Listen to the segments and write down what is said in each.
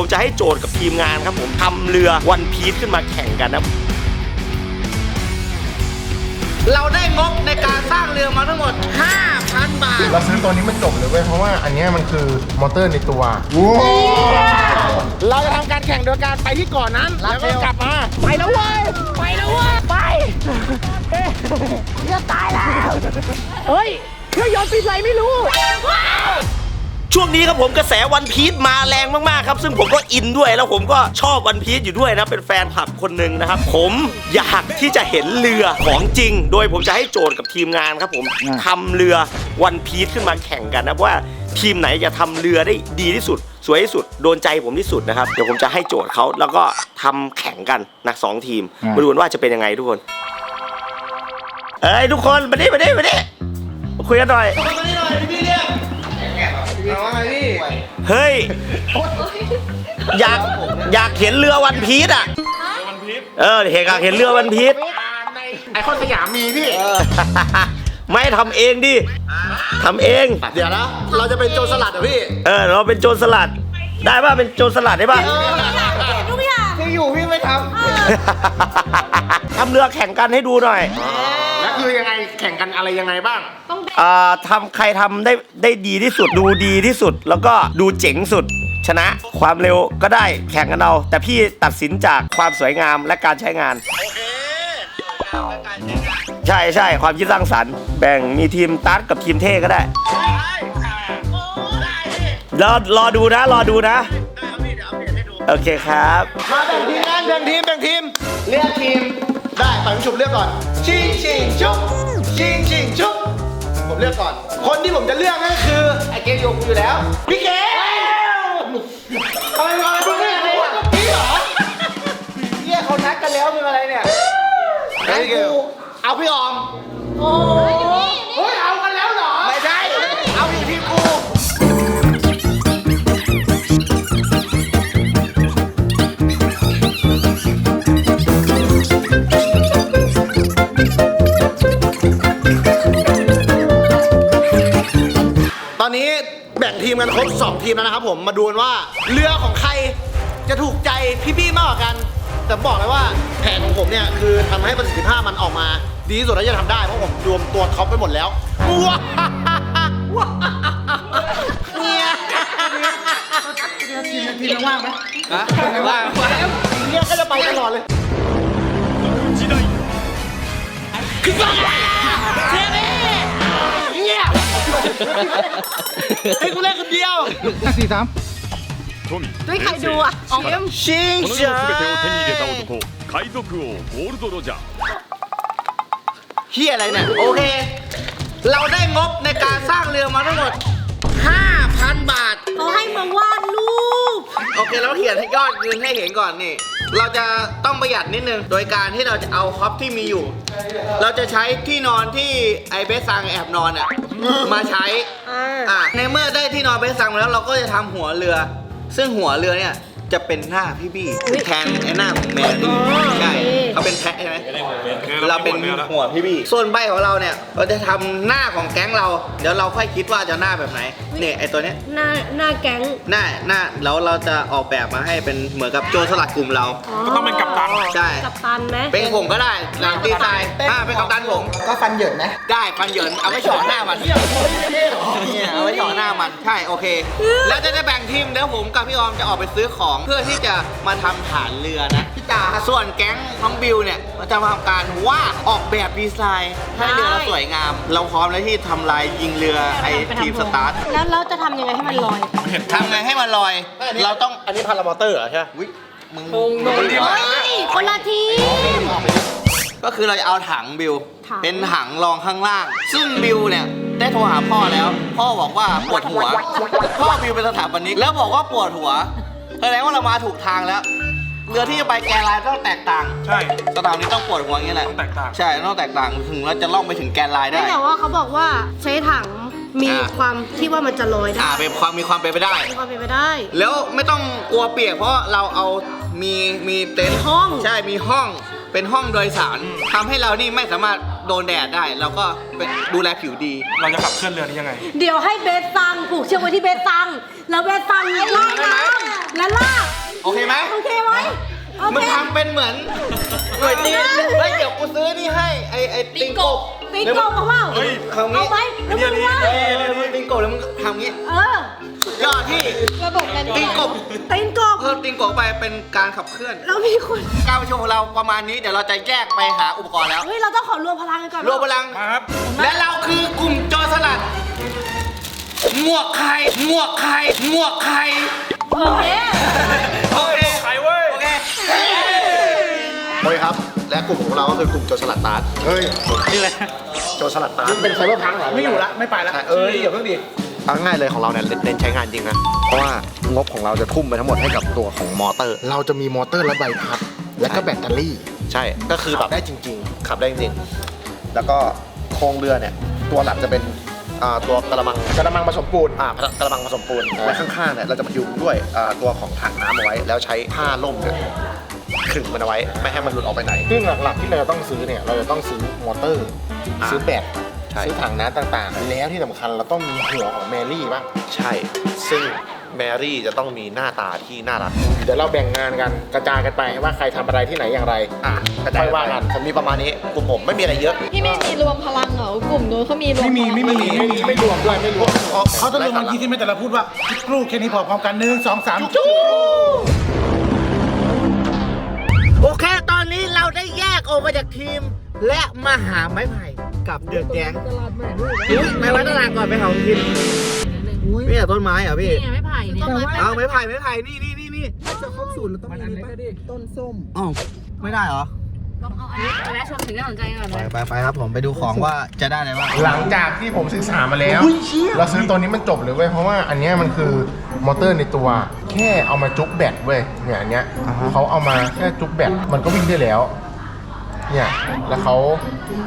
ผมจะให้โจทย์กับทีมงานครับผมทำเรือวันพีซขึ้นมาแข่งกันนะเราได้งบในการสร้างเรือมาทั้งหมด 5,000 บาท เราซื้อตัวนี้มันจบเลยเว้ยเพราะว่าอันเนี้ยมันคือมอเตอร์ในตัว เราจะทำการแข่งโดยการไปที่เก่อนนั้น แล้วก็กลับมา ไปแล้วเว้ย ไปแล้วเว้ย ไปเอ๊ะจะตายแล้ว เฮ้ยเครื่องยนต์ปิดไรไม่รู้ ช่วงนี้ครับผมกระแสวันพีซมาแรงมากๆครับ ซึ่งผมก็อินด้วยแล้วผมก็ชอบวันพีซอยู่ด้วยนะเป็นแฟนคลับคนหนึ่งนะครับ ผมอยากที่จะเห็นเรือของจริง โดยผมจะให้โจทย์กับทีมงานครับผมทำเรือวันพีซขึ้นมาแข่งกันนะว่าทีมไหนจะทำเรือได้ดีที่สุด สวยที่สุดโดนใจผมที่สุดนะครับเดี๋ยวผมจะให้โจทย์เขาแล้วก็ทำแข่งกันนะสองทีมมาดูกันว่าจะเป็นยังไงทุกคนเอ้ยทุกคนมาดิมาดิมาดิมาคุยกันหน่อยเฮ้ย อยากอยากเห็นเรือวันพีชอะ เออเห็นอยากเห็นเรือวันพีชไอคอนสยามมีพี่ ไม่ทำเองดิทำเอง เดี๋ยวนะ เราจะเป็นโจรสลัดเหรอพี่ เออ เราเป็นโจรสลัด ได้ป่ะ เป็นโจรสลัดได้ป่ะ ทุกอย่างที่อยู่พี่ ไม่ททำเรือแข่งกันให้ดูหน่อยแล้วคือยังไงแข่งกันอะไรยังไงบ้าง ต้องแบ่งอ่าทำใครทำได้ได้ดีที่สุดดูดีที่สุด แล้วก็ดูเจ๋งสุด ชนะความเร็วก็ได้แข่งกันเอา แต่พี่ตัดสินจากความสวยงามและการใช้งาน ใช่ใช่ความคิดสร้างสรรค์แบ่งมีทีมตัดกับทีมเท่ก็ได้ รอรอดูนะ รอดูนะ โอเคครับำมาแบ่งทีมงาน แบ่งทีมแบ่งทีม เลือกทีม ได้ไปผมฉุบเลือกก่อน ชิงชิงชุบชิงชิงชุบผมเลือกก่อน คนที่ผมจะเลือกนั่นคือ ไอ้เกมโยกูอยู่แล้ว พี่เกมอะไรมาอะไรมึงเนี่ยพี่เหรอเนี่ยเขานัดกันแล้วมึงอะไรเนี่ยงั้นกูเอาพี่ออม โอ้ กันครบ2ทีมแล้วนะครับผมมาดูกันว่าเรือของใครจะถูกใจพี่บี้มากกว่ากัน แต่บอกเลยว่าแผนของผมเนี่ยคือทำให้ประสิทธิภาพมันออกมา ดีที่สุดแล้วจะทำได้เพราะผมรวมตัวท็อปไปหมดแล้วว้าวเนี่ยทีมว่างไหมฮะว่างเนี่ยก็จะไปตลอดเลย ให้กูเล่นคนเดียว สี่สาม ด้วยใครดูอ่ะอ๋อม ชิง この世 ช้า の全てを手に入れた男海賊王ゴールド・ロジャー เฮียอะไรเนี่ย โอเค เราได้งบในการสร้างเรือมาทั้งหมด 5,000 บาท เขาให้มาวาดรูป โอเคเราเขียนให้ยอดเงินให้เห็นก่อนนี่ เราจะต้องประหยัดนิดนึง โดยการที่เราจะเอาคอปที่มีอยู่ เราจะใช้ที่นอนที่ไอเบสซังแอบนอนอะ มาใช้อ่าอะในเมื่อได้ที่นอนเบสซังมาแล้วเราก็จะทำหัวเรือ ซึ่งหัวเรือเนี่ยจะเป็นหน้าพี่บี้แทนไอ้หน้าของแมวที่ใช่เขาเป็นแพะใช่ไหมเราเป็นหัวพี่บี้ส่วนใบของเราเนี่ยเราจะทำหน้าของแก๊งเรา เดี๋ยวเราค่อยคิดว่าจะหน้าแบบไหนเนี่ยไอตัวเนี้ยหน้าหน้าแก๊งหน้าหน้าแล้วเราจะออกแบบมาให้เป็นเหมือนกับโจรสลัดกลุ่มเรา ก็ต้องเป็นกัปตัน ใช่ กัปตันไหมเป็นผมก็ได้หลังดีไซน์อ่าเป็นกัปตันผมก็ฟันเหยินนะได้ฟันเหยินเอาไว้เฉาะหน้ามันเนี่ยเอาไว้เฉาะหน้ามันใช่โอเค แล้วจะได้แบ่งทีมเดี๋ยวผมกับพี่ออมจะออกไปซื้อของเพื่อที่จะมาทำฐานเรือนะพี่ตาส่วนแก๊งน้องบิวเนี่ยเราจะมาทำการวาดออกแบบดีไซน์ให้เรือเราสวยงาม เราพร้อมแล้วที่ทำลายยิงเรือไอทีมสตาร์ทแล้วเราจะทำยังไงให้มันลอยทำไงให้มันลอย เราต้องอันนี้พารามอเตอร์เหรอใช่ไหมอุ๊ยมึงเฮ้ยคนละทีมก็คือเราจะเอาถังบิวถังเป็นถังรองข้างล่าง ซึ่งบิวเนี่ยได้โทรหาพ่อแล้ว พ่อบอกว่าปวดหัว พ่อบิวเป็นสถาปนิกแล้วบอกว่าปวดหัวแสดงว่าเรามาถูกทางแล้ว เรือที่จะไปแกนไลน์ต้องแตกต่างใช่ สถาปนิกต้องปวดหัวอย่างเงี้ยแหละต้องแตกต่าง ใช่ต้องแตกต่างถึงเราจะล่องไปถึงแกนไลน์ได้ไม่แต่ว่าเขาบอกว่าใช้ถังมีอ่า ความที่ว่ามันจะลอยได้อ่าเป็นความมีความเป็นไปได้ มีความเป็นไปได้ แล้วไม่ต้องกลัวเปียกเพราะเราเอามีมีเต็นท์ห้อง ใช่มีห้องเป็นห้องโดยสารทำให้เรานี่ไม่สามารถโดนแดดได้ เราก็เป็นดูแลผิวดี เราจะขับเคลื่อนเรือนี้ยังไง เดี๋ยวให้เบสซังผูกเชือกไว้ที่เบสซัง แล้วเบสซังลากน้ำแล้วลาก โอเคไหมโอเคไหมโอมึงเค ทำเป็นเหมือนหน่วยตีนเฮ้ยเดี๋ยวกูซื้อนี่ให้ไอไอติงกบตีกบเอาเปล่าเฮ้ย เอาเอางี้ไหมแล้วมึงว่าเออมึงติงกบแล้วมึงทำงี้เออสุดยอดที่ ระบบแมนติงกบตีนกบ เพิ่มติงกบไปเป็นการขับเคลื่อนแล้วมีคนการประชุมของเราประมาณนี้เดี๋ยวเราจะแยกไปหาอุปกรณ์แล้ว เฮ้ยเราต้องขอรวมพลังกันก่อนรวมพลัง มาครับ และเราคือกลุ่มโจรสลัด หมวกไข่หมวกไข่หมวกไข่ โอเค โอเคครับ และกลุ่มของเราก็คือกลุ่มโจรสลัดตาร์ทเฮ้ยนี่เลยโจรสลัดตาร์ทเป็นไซเบอร์พังเหรอไม่อยู่ละไม่ไปละเอออย่าเพิ่งดิเอาง่ายเลยของเราเนี่ยเน้นใช้งานจริงนะ เพราะว่างบของเราจะทุ่มไปทั้งหมดให้กับตัวของมอเตอร์ เราจะมีมอเตอร์และใบพัด และก็แบตเตอรี่ ใช่ ก็คือแบบได้จริง ๆ ขับได้จริงๆแล้วก็โครงเรือเนี่ย ตัวหลักจะเป็นอ่าตัวกระมังกระมังผสมปูนอ่ากระมังผสมปูนและข้างๆเนี่ยเราจะมายุงด้วยอ่าตัวของถังน้ำเอาไว้ แล้วใช้ผ้าล่มเนี่ย ขึงมันเอาไว้ ไม่ให้มันหลุดออกไปไหน ซึ่งหลักๆที่เราจะต้องซื้อเนี่ย เราจะต้องซื้อมอเตอร์ซื้อแบต ใช่ ซื้อถังน้ำต่างๆ แล้วที่สำคัญเราต้องมีหัวของแมรี่บ้าง ใช่ ซึ่งแมรี่จะต้องมีหน้าตาที่น่ารัก เดี๋ยวเราแบ่งงานกันกระจายกันไปว่าใครทำอะไรที่ไหนอย่างไร อะค่อยว่ากัน ผมมีประมาณนี้กลุ่มผมไม่มีอะไรเยอะพี่ไม่มีรวมพลังเหรอกลุ่มนู้นเขามีรวมไม่มีพลังไม่มี ไม่มีไม่รวมด้วยไม่รวม เขาจะรวมบางทีที่ไม่แต่เราพูดว่าครูแค่นี้พอพร้อมกันหนึ่งสองสามโอ ออกมาจากทีม และมาหาไม้ไผ่กับเดือดแดงไปไว้ตลาดก่อนไปหาของกินนี่ต้นไม้เหรอพี่ นี่ไงไม่ไผ่เนี่ยเอาไม้ไผ่ไม้ไผ่นี่นี่นี่นี่จะครบสูตรเราต้องมีต้นส้มอ๋อไม่ได้เหรอ ลองเอาอันนี้ไปแวะชมถึงน่าสนใจก่อนไปเลยไปไปครับผมไปดูของว่าจะได้อะไรบ้างหลังจากที่ผมศึกษามาแล้ว เราซื้อตัวนี้มันจบเลยเว้ย เพราะว่าอันเนี้ยมันคือมอเตอร์ในตัว แค่เอามาจุกแบตเว้ย เนี่ยอันเนี้ยเขาเอามาแค่จุกแบตมันก็วิ่งได้แล้ว เนี่ยแล้วเขา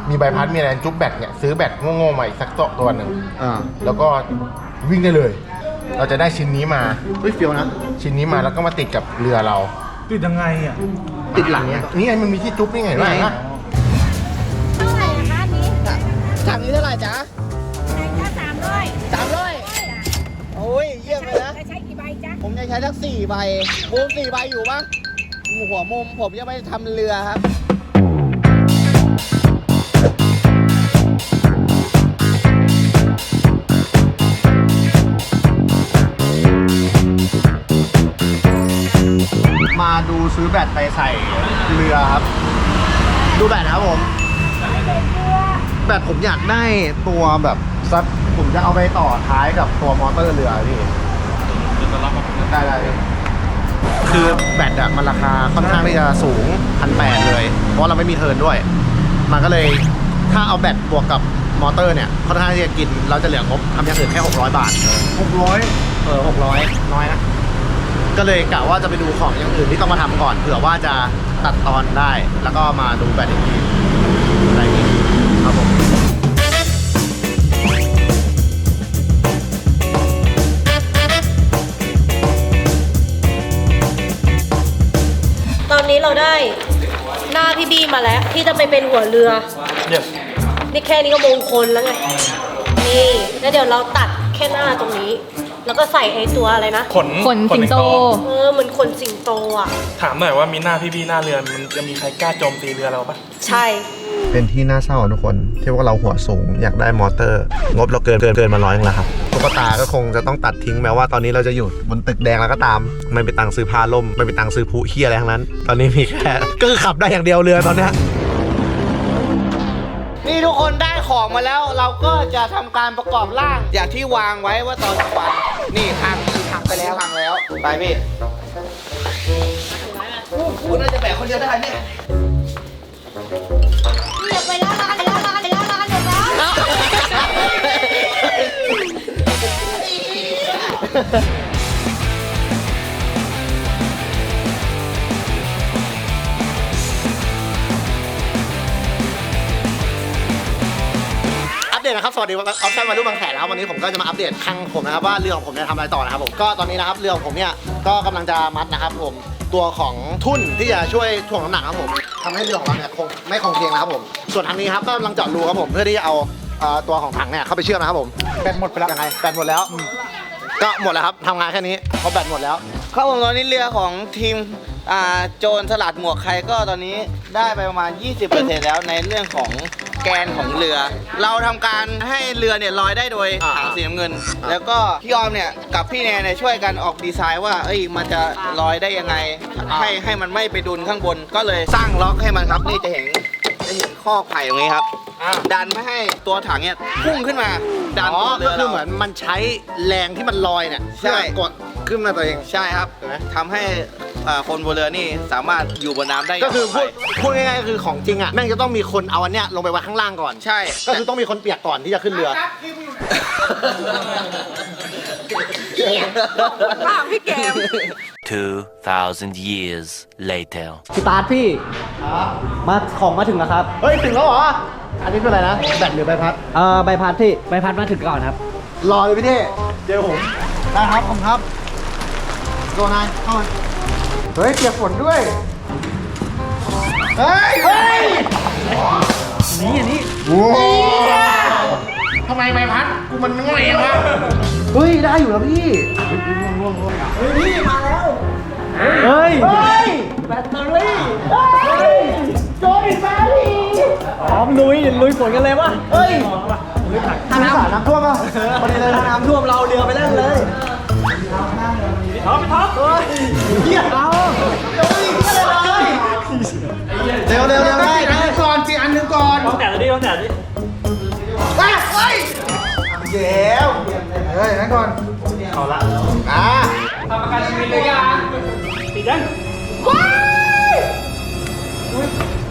มีใบพัดมีอะไรจุกแบตเนี่ยซื้อแบตโง่ๆมาอีกสักตัวตัวหนึ่งอ่าแล้วก็วิ่งได้เลย เราจะได้ชิ้นนี้มา เฮ้ยเฟียวนะ ชิ้นนี้มาแล้วก็มาติดกับเรือเรา ติดยังไงอะติดหลังเนี่ยนี่ไงมันมีที่จุ๊บนี่ไงเห็นไหมไหนเท่าไหร่นะคะนี้ถังนี้เท่าไหร่จ๊ะแค่สามร้อยสามร้อยโอ้ยเยี่ยมเลยนะ จะใช้กี่ใบจ๊ะผมจะใช้สักสี่ใบมุมสี่ใบอยู่ปะหัวมุมผมจะไปทำเรือครับ อแบตไปใส่เรือครับ ดูแบตนะครับผม แบตผมอยากได้ตัวแบบสักผมจะเอาไปต่อท้ายกับตัวมอเตอร์เรือพี่ได้ได้พี่คือแบตอะมันราคาค่อนข้างที่จะสูงพันแปดเลย เพราะว่าเราไม่มีเทิร์นด้วย มันก็เลยถ้าเอาแบตบวกกับมอเตอร์เนี่ยค่อนข้างที่จะกินเราจะเหลืองบทำอย่างอื่นแค่ 600 บาท 600 เออ 600 น้อยนะ ก็เลยกะว่าจะไปดูของอย่างอื่นที่ต้องมาทำก่อนเผื่อว่าจะตัดตอนได้ แล้วก็มาดูแบตอีกทีอะไรอย่างนี้ครับผม ตอนนี้เราได้หน้าพี่บี้มาแล้ว ที่จะไปเป็นหัวเรือ yes นี่แค่นี้ก็มงคลแล้วไง นี่ แล้วเดี๋ยวเราตัดแค่หน้าตรงนี้ แล้วก็ใส่ไอ้ตัวอะไรนะ ขนขนสิงโต เออเหมือนขนสิงโตอะ ถามหน่อยว่ามีหน้าพี่ๆหน้าเรือมันจะมีใครกล้าโจมตีเรือเราปะใช่ เป็นที่น่าเศร้าทุกคนที่ว่าเราหัวสูงอยากได้มอเตอร์ งบเราเกินเกินเกินมาร้อยนึงแล้วครับตุ๊กตาก็คงจะต้องตัดทิ้งแม้ว่าตอนนี้เราจะอยู่บนตึกแดงแล้วก็ตาม ไม่ไปตังค์ซื้อพาล่มไม่ไปตังค์ซื้อผู้เฮียอะไรทั้งนั้น ตอนนี้มีแค่ก็คือขับได้อย่างเดียวเรือตอนเนี้ย นี่ทุกคนได้ของมาแล้ว เราก็จะทำการประกอบร่าง อย่างที่วางไว้ว่าตอนกลางวัน นี่พังพังไปแล้วพังแล้ว ไปพี่คุณน่าจะแบกคนเดียวได้เนี่ยอย่าไปละลานละลานละลานเดี๋ยวนะอั เดตนะครับสวัสดีออฟชั่นมารูปบางแสนนะครับวันนี้ผมก็จะมาอัปเดตครั้งผมนะครับว่าเรือของผมเนี่ยทำอะไรต่อนะครับผมก็ตอนนี้นะครับเรือของผมเนี่ยก็กำลังจะมัดนะครับผมตัวของทุ่นที่จะช่วยถ่วงน้ำหนักครับผมทำให้เรือของเราเนี่ยคงไม่คงเคียงนะครับผมส่วนทางนี้ครับก็กำลังเจาะรูครับผมเพื่อที่จะเอาเอ่อตัวของถังเนี่ยเข้าไปเชื่อมนะครับผมแบตหมดไปแล้วยังไงแบตหมดแล้ว ก็หมดแล้วครับทำงานแค่นี้เพราะแบตหมดแล้ว ครับผมตอนนี้เรือของทีมอ่าโจรสลัดหมวกใครก็ตอนนี้ได้ไปประมาณ 20%แล้วในเรื่องของ แกนของเรือ เราทำการให้เรือเนี่ยลอยได้โดยอ่าถังสีน้ำเงิน แล้วก็พี่ออมเนี่ยกับพี่แนนเนี่ยช่วยกันออกดีไซน์ว่าเอ้ยมันจะลอยได้ยังไง ให้ให้มันไม่ไปดุนข้างบนก็เลยสร้างล็อกให้มันครับนี่จะเห็นจะเห็นข้อไผ่ตรงนี้ครับ ดันไม่ให้ตัวถังเนี่ยพุ่งขึ้นมา ดันอ๋อตัวเรือก็คือเราเหมือนมันใช้แรงที่มันลอยเนี่ยใช่ เพื่อกดขึ้นมาตัวเอง ใช่ครับเห็นไหมทำให้ อ่าคนบนเรือนี่สามารถอยู่บนน้ำได้ย่างก็คือพูดปลดภัยพูดง่ายๆก็คือของจริงอะแม่งจะต้องมีคนเอาอันเนี้ยลงไปไว้ข้างล่างก่อน ใช่ ก็คือต้องมีคนเปียกก่อนที่จะขึ้นเรือ2,000 years later. พี่ตาร์ทพี่ มาของมาถึงแล้วครับ เฮ้ย ถึงแล้วเหรอ อันนี้คืออะไรนะ แบตหรือใบพัด เอ่อ ใบพัดพี่ ใบพัดมาถึงก่อนครับ รอเลยพี่เท่เจอผมได้ครับผมครับตัวนายเข้ามา เฮ้ยเปียกฝนด้วย เฮ้ย เฮ้ย นี่อันนี้ทำไมใบพัดกูมันง่อยวะเฮ้ย ได้อยู่แล้วพี่เฮ้ยแบตเตอรี่ เฮ้ยโจยแบตเตอรี่อ๋อลุยลุยฝนกันเลยวะเฮ้ยถ้าน้ำน้ำท่วมป่ะพอดีเลยถ้าน้ำท่วมเราเอาเรือไปเล่นเลยพี่ท็อปพี่ท็อปเฮ้ยเฮียเอา เร็วเร็วเร็วได้อันหนึงก่อนสิอันหนึงก่อนต้องแต่ดิต้องแต่ดิเฮ้ยเฮ้ยเดี๋ยวเฮ้ยนั่นก่อนอ่าติดยัง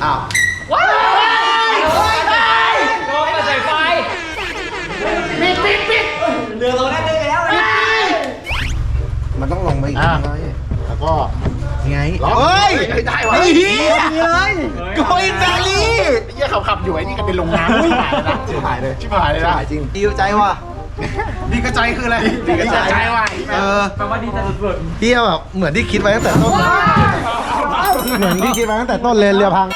อ้าวโดนมาใส่ไฟปิดปิดปิดเรือเราได้ได้แล้วมันต้องลงมาอีกนิดหน่อยแล้วก็ ยังไงเฮ้ยได้วะเฮียเลยโกอินแบลี่เยี่ยขับขับๆอยู่ไอ้นี่ก็เป็นลงน้ำชิบหายเลยนะชิบหายเลยชิบหายเลยนะหายจริงดีใจว่ะดีกระใจคืออะไรดีกระใจว่ะเออแปลว่าดีใจสุดเที่ยแบบเหมือนที่คิดไว้ตั้งแต่ต้นเหมือนที่คิดไว้ตั้งแต่ต้นเลยเรือพังเอาละ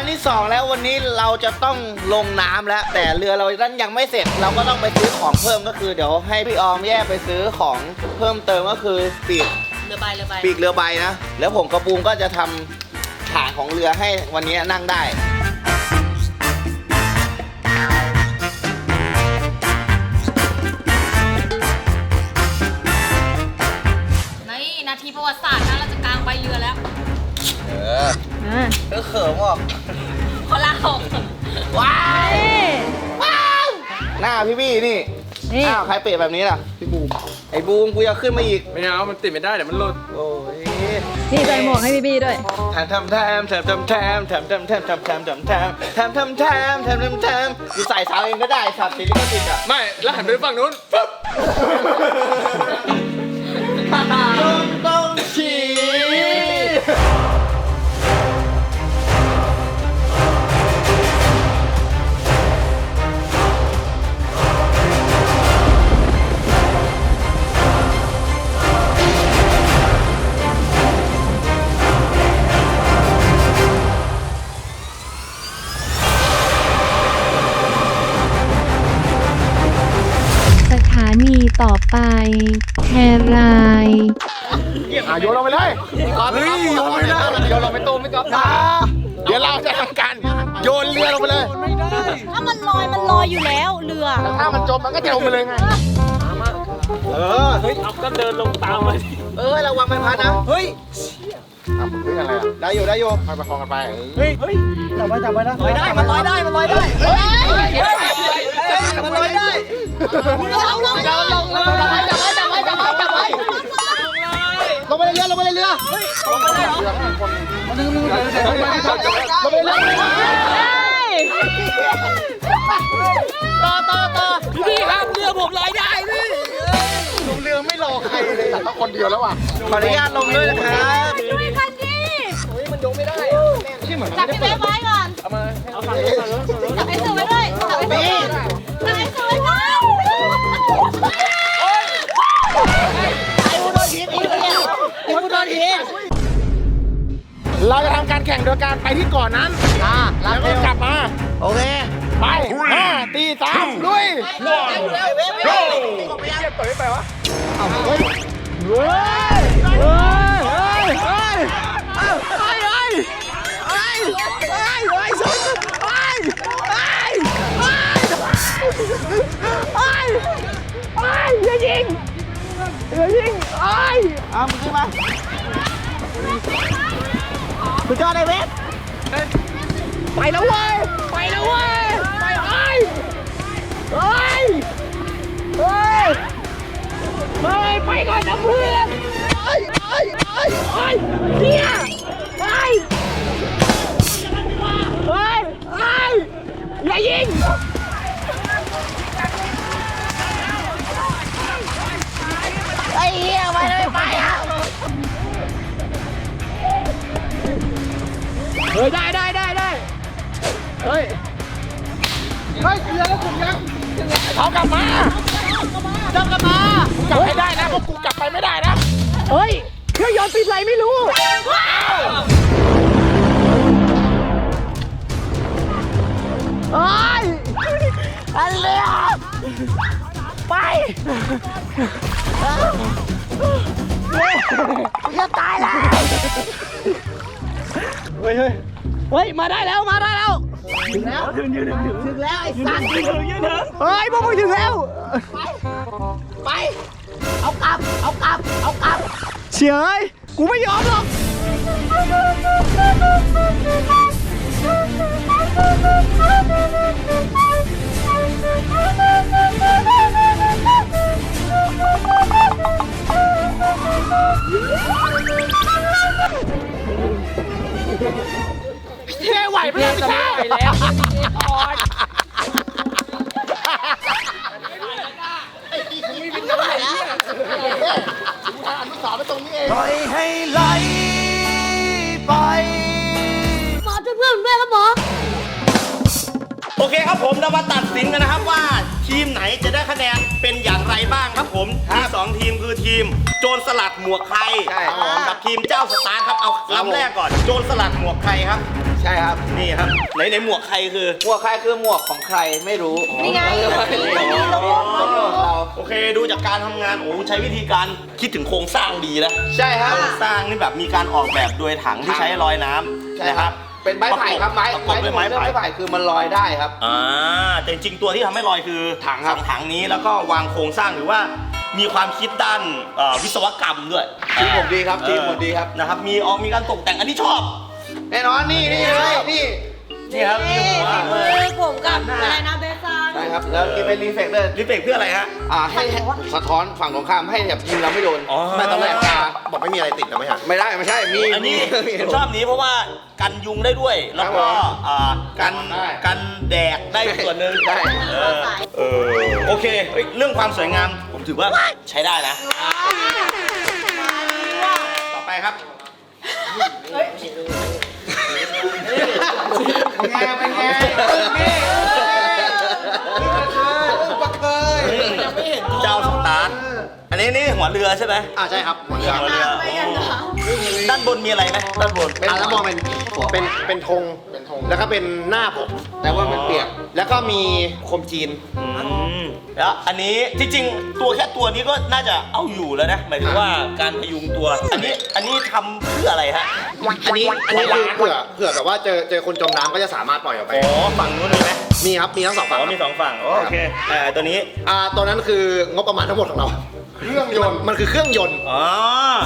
วันที่ 2 แล้ววันนี้เราจะต้องลงน้ำแล้ว แต่เรือเราดันยังไม่เสร็จ เราก็ต้องไปซื้อของเพิ่มก็คือ เดี๋ยวให้พี่ออมแยกไปซื้อของเพิ่มเติมก็คือปีกเรือใบเรือใบปีกเรือใบนะ แล้วผมกระปูมก็จะทำฐานของเรือให้วันนี้นั่งได้ในนาทีประวัติศาสตร์นะเราจะกางใบเรือแล้ว เออก็เขิมออกพอเราว้า วว้าวหน้าพี่บี้นี่นี่อ้าวใครเปะแบบนี้ล่ะ พี่บูม ไอ้บูมกูจะขึ้นมาอีก ไม่เอามันติดไม่ได้เดี๋ยวมันหลุดโอ้ยนี่ใส่หมวกให้พี่บีด้วยแถมแถมแถมแถมแถมแถมแถมแถมแถมแถมแถมแถมแถมแถมแถมแถมแถมแถมแถมกูใส่สาวเองก็ได้สับสีลิขสิทธิ์อะ ไม่ แล้วหันไปฝั่งนู้นปุ๊บ ต่อไปแครายอะโยนลงไปเลยเฮ้ยโยนไม่ได้โยนลงไปตูมไม่ก๊อฟเดี๋ยวเราจะทำการโยนเรือลงไปเลย ถ้ามันลอยมันลอยอยู่แล้วเรือ ถ้ามันจมมันก็จะลงไปเลยไงเออ เฮ้ยเอาก็เดินลงตามมาดิเออระวังใบพัดนะ เฮ้ย อะมึงเฮ้ยอะไรอะได้อยู่ได้อยู่ไปประคองกันไปเฮ้ยเฮ้ยจับไว้จับไว้นะลอยได้มันลอยได้มันลอยได้เฮ้ยมันลอยได้ลงลงลงลงลงจับไว้จับไว้จับไว้จับไว้ลงไปในเรือลงไปในเรือลงไปได้เหรอลงไปในเรือต่อต่อต่อพี่ครับเรือผมลอยได้พี่ ใครเลยต้องคนเดียวแล้วอะขออนุญาตลงด้วยนะครับช่วยกันดิจับพี่เบ๊ไว้ก่อนจับไอ้เสือไว้ด้วยจับไอ้เสือไว้ก่อนจับไอ้เสือไว้ก่อนไอ้อุโดนทีมอีกแล้วเราจะทำการแข่งโดยการไปที่เก่อนนั้นแล้วก็กลับมา โอเค ไปห้าตีสามลุยเอามึงขึ้นมาสุดยอดเลยเวทไปแล้วเว้ยไปแล้วเว้ยไปเอ้ย เฮ้ย เฮ้ย เฮ้ย ไปก่อนนะเพื่อนเฮ้ยเฮ้ยเฮ้ยเฮ้ยเนี่ยเฮ้ย เฮ้ย เฮ้ย อย่ายิงไอ้เหี้ยไปเลยไปอะเฮ้ยได้ได้ได้ได้เฮ้ย เฮ้ยเรือแล้วถึงยัง เขากลับมาเจ้ากลับมากลับให้ได้นะเพราะกูกลับไปไม่ได้นะเฮ้ยเครื่องยนต์ติดอะไรไม่รู้เฮ้ยอันเรือไปจะตายแล้ว เฮ้ยเฮ้ย เฮ้ย มาได้แล้ว มาได้แล้ว ถึงแล้วถึงถึงถึงถึงแล้วไอ้สัตว์ถึงถึงถึงเฮ้ยพวกมึงถึงแล้วไป เอากลับ เอากลับ เอากลับ เฉยกูไม่ยอมหรอก พี่เท่ไหวไหมเนี่ยพี่เท่ไหวแล้วสอนไปตรงนี้เองปล่อยให้ไหลไป หมอช่วยเพื่อนด้วยครับหมอ โอเคครับผมเรามาตัดสินกันนะครับว่าทีมไหนจะได้คะแนนเป็นอย่างไรบ้างครับผมทีมสองทีมคือทีม โจรสลัดหมวกไทยใช่ กับทีมเจ้าสตาร์ครับเอาลำแรกก่อน โจรสลัดหมวกไทยครับใช่ครับนี่ครับไหนไหนหมวกใครคือ หมวกใครคือหมวกของใครไม่รู้นี่ไงโอเคดูจากการทำงานโอ้ใช้วิธีการคิดถึงโครงสร้างดีนะใช่ครับโครงสร้างนี่แบบมีการออกแบบโดยถังที่ใช้ลอยน้ำใช่นะคครัรับบเป็นไม้ไผ่ครับไม้ประกอบด้วยไม้ไม้ไผ่ไผ่คือมันลอยได้ครับอ่าแต่จริงๆตัวที่ทำให้ลอยคือถังครับสอถังนี้แล้วก็วางโครงสร้างหรือว่ามีความคิดด้านเอ่อวิศวกรรมด้วยทีมผมดีครับทีมผมดีครับนะครับมีออกมีการตกแต่งอันนี้ชอบ แน่นอนนี่นี่เลยนี่นี่ครับมีหัวมือผมกับอะไรนะเบซังใช่ครับแล้วนี่เป็นรีเฟกเตอร์รีเฟกเพื่ออะไรฮะอ่าให้ให้สะท้อนฝั่งตรงข้ามให้แบบยิงเราไม่โดนอ๋อไม่ตอนแรกตาบอกไม่มีอะไรติดนะไม่ฮะไม่ได้ไม่ใช่มีอันนี้มีผมชอบนี้เพราะว่ากันยุงได้ด้วย แล้วก็ครับผมอ่ากันได้กันแดดได้ส่วนหนึ่งได้เออเออโอเคเฮ้ยเรื่องความสวยงามผมถือว่าใช้ได้นะ ต่อไปครับเป็นไงเป็นไงนี่ปะเคยเจ้าสตาร์ทอันนี้นี่หัวเรือใช่ไหมอ่าใช่ครับหัวเรือหัวเรือด้านบนมีอะไรไหมด้านบนเป็นแล้วมองเป็นเป็นเป็นธงเป็นธงแล้วก็เป็นหน้าผมแต่ว่ามันเปียกแล้วก็มีโคมจีนอืม แล้วอันนี้ที่จริงตัวแค่ตัวนี้ก็น่าจะเอาอยู่แล้วนะหมายถึงว่าการพยุงตัว อันนี้อันนี้ทำเพื่ออะไรฮะอันนี้อันนี้คือเผื่อเผื่อแบบว่าเจอเจอคนจมน้ำก็จะสามารถปล่อยออกไป อ๋อฝั่งนู้นมีไหมมีครับ มีทั้งสองอ๋ฝั่งอมีสองฝั่งอ๋อโอเคเอ่อตัวนี้อ่าตัวนั้นคืองบประมาณทั้งหมดของเรา เครื่องยนต์มันคือเครื่องยนต์อ๋อ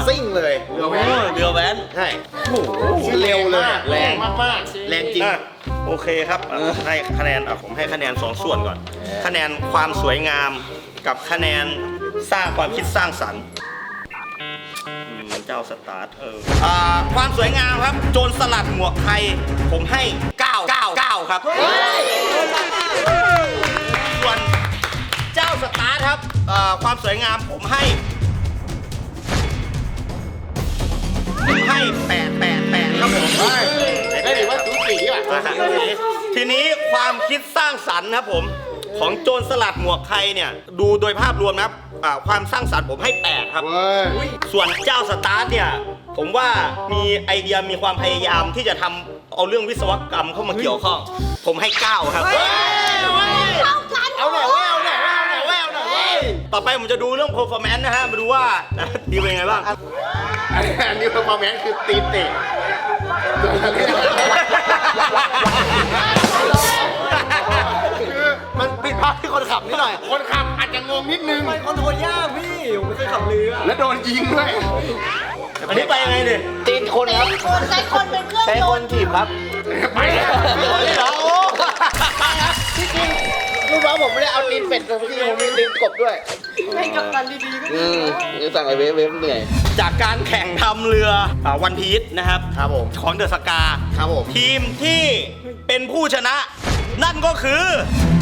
ซิ่งเลยเรือแว้นเรือแว้น ใช่เร็วเลยอะแรง มากๆแรงจริง อะ โอเคครับอะให้คะแนนอะผมให้คะแนนสองส่วนก่อน คะแนนความสวยงามกับคะแนนสร้างความคิดสร้างสรรค์อืมเจ้าสตาร์ทเอออ่าความสวยงามครับ โจรสลัดหมวกไทย ผมให้9 9 9ครับส่วนเจ้าสตาร์ทครับเอ่อความสวยงามผมให้ผมให้แปดแปดแปดครับผม ได้ถือว่าสูสีอะอ่าฮะทีนี้ความคิดสร้างสรรค์ครับผมของโจรสลัดหมวกไทยเนี่ยดูโดยภาพรวมนะครับอ่าความสร้างสรรค์ผมให้แปดครับส่วนเจ้าสตาร์ทเนี่ย ผมว่ามีไอเดียมีความพยายามที่จะทำเอาเรื่องวิศวกรรมเข้ามาเกี่ยวข้อง ผมให้ 9 ครับเอาหน่อยเว้ยเอาหน่อยเว้ยเอาหน่อยเว้ยเอาหน่อยเว้ยต่อไปผมจะดูเรื่อง performance นะฮะ มาดูว่า ดีเป็นยังไงบ้าง อันนี้อันนี้เพอร์ฟอร์แมนซ์คือตีนเตะ คือมันผิดพลาดที่คนขับนิดหน่อย คนขับอาจจะงงนิดนึงคอนโทรลยากพี่ผมไม่เคยขับเรือ และโดนยิงด้วย อันนี้ไปยังไงเนี่ยตีนคนครับ คนใช้คนเป็นเครื่องใช้ยคนนต์ถีบครับไปแล้วเหรอโอ้ที่จริงลูกน้องผมไม่ได้เอาตีนเป็ดเลยพี่ผมมีตีนกบด้วยเป็นกัปตันดีๆก็อืมนี่สั่งไอเวฟเวฟเหนื่อย จากการแข่งทำเรือวันพีชนะครับครับผมของเดอะสกาครับผมทีมที่เป็นผู้ชนะ นั่นก็คือคือ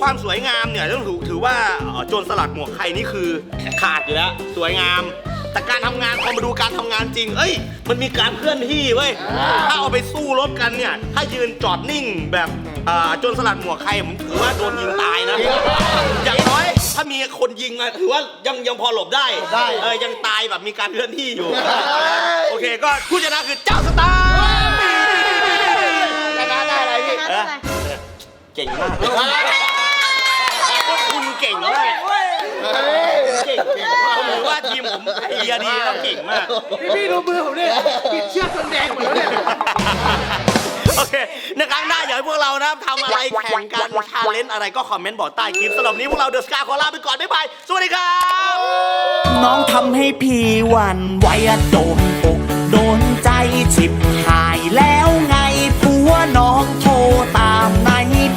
ความสวยงามเนี่ยต้องถือถือว่าเอ่อโจรสลัดหมวกไข่นี่คือขาดอยู่แล้วสวยงาม แต่การทำงานพอมาดูการทำงานจริง เอ้ย มันมีการเคลื่อนที่เว้ยถ้าเอาไปสู้รบกันเนี่ย ถ้ายืนจอดนิ่งแบบอ่าโจรสลัดหมวกไข่ผมถือว่าโดนยิงตายนะ อย่างน้อย ถ้ามีคนยิงอะถือว่ายังยังพอหลบได้ได้ เออยังตายแบบมีการเคลื่อนที่อยู่ โอเคก็ผู้ชนะคือเจ้าสตาร์ชนะได้อะไรพี่เออเก่งมากพวกคุณ เก่งมากเก่งเก่งมากผมถือว่าทีมผมไอเดียดีแล้วเก่งมากพี่ดูมือผมเนี่ยปิดเชือกจนแดงหมดแล้วเนี่ยโอเคในครั้งหน้าอยากให้พวกเรานะครับทำอะไรแข่งกันชาเลนจ์อะไรก็คอมเมนต์บอกใต้คลิปสำหรับวันนี้พวกเราเดอะสกาขอลาไปก่อนบ๊ายบายสวัสดีครับ น้องทำให้พี่หวันไหวอะโดนอกโดนใจฉิบหายแล้วไงผัวน้องโทรตามไหน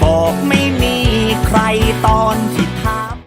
บอกไม่มีใครตอนที่